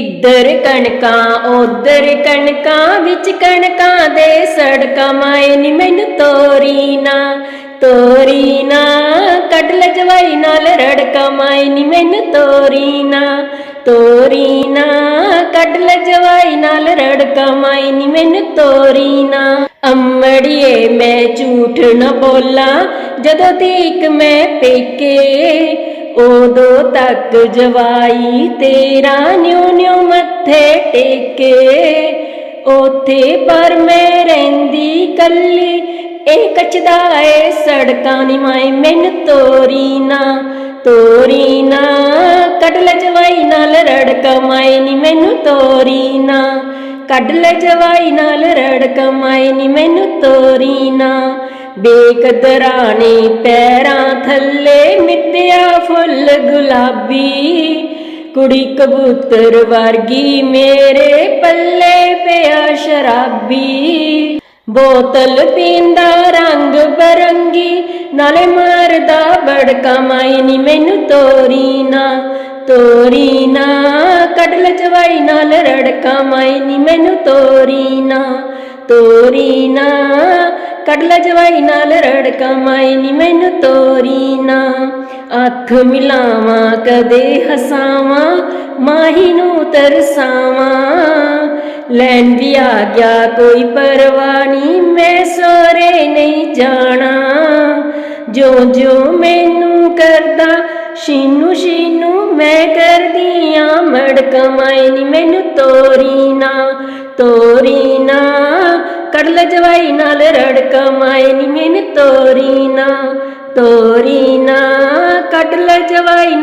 ਇੱਧਰ ਕਣਕਾਂ, ਉਧਰ ਕਣਕਾਂ, ਵਿੱਚ ਕਣਕਾਂ ਦੇ ਸੜਕਾਂ ਮਾਏ ਨੀ ਮੈਨੂੰ ਤੋਰੀ ਨਾ ਤੋਰੀ ਨਾ, ਕੱਢ ਲੈ ਜਵਾਈ ਨਾਲ ਰੜਕਾ ਮਾਏ ਨੀ ਮੈਨੂੰ ਤੋਰੀ ਨਾ ਤੋਰੀ ਨਾ, ਕੱਢ ਲੈ ਜਵਾਈ ਨਾਲ ਰੜਕਾ ਮਾਏ ਨੀ ਮੈਨੂੰ ਤੋਰੀ ਨਾ। ਅੰਮੜੀਏ ਮੈਂ ਝੂਠ ਨਾ ਬੋਲਾਂ, ਜਦੋਂ ਤੀਕ ਮੈਂ ਪੇਕੇ ਉਦੋਂ ਤੱਕ ਜਵਾਈ ਤੇਰਾ ਨਿਉ ਨਿਉ ਮੱਥੇ ਟੇਕੇ। ਉਥੇ ਪਰ ਮੈਂ ਰਹਿੰਦੀ ਕੱਲੀ, ਇਹ ਕੱਚਦਾ ਏ ਸੜਕਾਂ ਨੀ ਮਾਏ ਮੈਨੂੰ ਤੋਰੀ ਨਾ। ਤੋਰੀ ਨਾ, ਕੱਢ ਲੈ ਜਵਾਈ ਨਾਲ ਰੜਕਾ ਮਾਏ ਨੀ ਮੈਨੂੰ ਤੋਰੀ ਨਾ। ਕੱਢ ਲੈ ਜਵਾਈ ਨਾਲ ਰੜਕਾ ਮਾਏ ਨੀ ਮੈਨੂੰ ਤੋਰੀ ਨਾ। ਬੇਕਦਰਾਣੇ ਪੈਰਾਂ ਥੱਲੇ ਮਿੱਤਿਆ ਫੁੱਲ ਗੁਲਾਬੀ। ਕੁੜੀ ਕਬੂਤਰ ਵਰਗੀ ਮੇਰੇ ਪੱਲੇ ਪਿਆ ਸ਼ਰਾਬੀ। ਬੋਤਲ ਪੀਂਦਾ ਰੰਗ ਬਰੰਗੀ, ਨਾਲੇ ਮਾਰਦਾ ਬੜਕਾ ਮਾਈ ਨੀ ਮੈਨੂੰ ਤੋਰੀ ਨਾ ਤੋਰੀ ਨਾ। ਕਡਲ ਜਵਾਈ ਨਾਲ ਰੜਕਾ, ਮਾਈ ਨੀ ਮੈਨੂੰ ਤੋਰੀ ਨਾ ਤੋਰੀ ਨਾ। ਕੱਢ ਲੈ ਜਵਾਈ ਨਾਲ ਰੜਕਾ ਮਾਈ ਮੈਨੂੰ ਤੋਰੀ ਨਾ। ਅੱਖ ਮਿਲਾਵਾਂ, ਕਦੇ ਹਸਾਵਾਂ, ਮਾਹੀ ਨੂੰ ਤਰਸਾਵਾਂ। ਲੈਣ ਵੀ ਆ ਗਿਆ ਕੋਈ ਪਰਵਾਹ ਨਹੀਂ ਮੈਂ ਸੋਰੇ ਨਹੀਂ ਜਾਣਾ। ਜੋ ਜੋ ਮੈਨੂੰ ਕਰਦਾ, ਸ਼ੀਨੂ ਸ਼ੀਨੂ ਮੈਂ ਕਰਦੀ ਆ। ਮੜ ਕਮਾਈ ਨੀ ਮੈਨੂੰ ਤੋਰੀ ਨਾ ਤੋਰੀ ਨਾ। ਕੱਢ ਲੈ ਜਵਾਈ ਨਾਲ ਰੜ ਕਮਾਈ ਨੀ ਮੈਨੂੰ ਤੋਰੀ ਨਾ ਤੋਰੀ ਨਾ। ਕੱਢ ਲੈ ਜਵਾਈ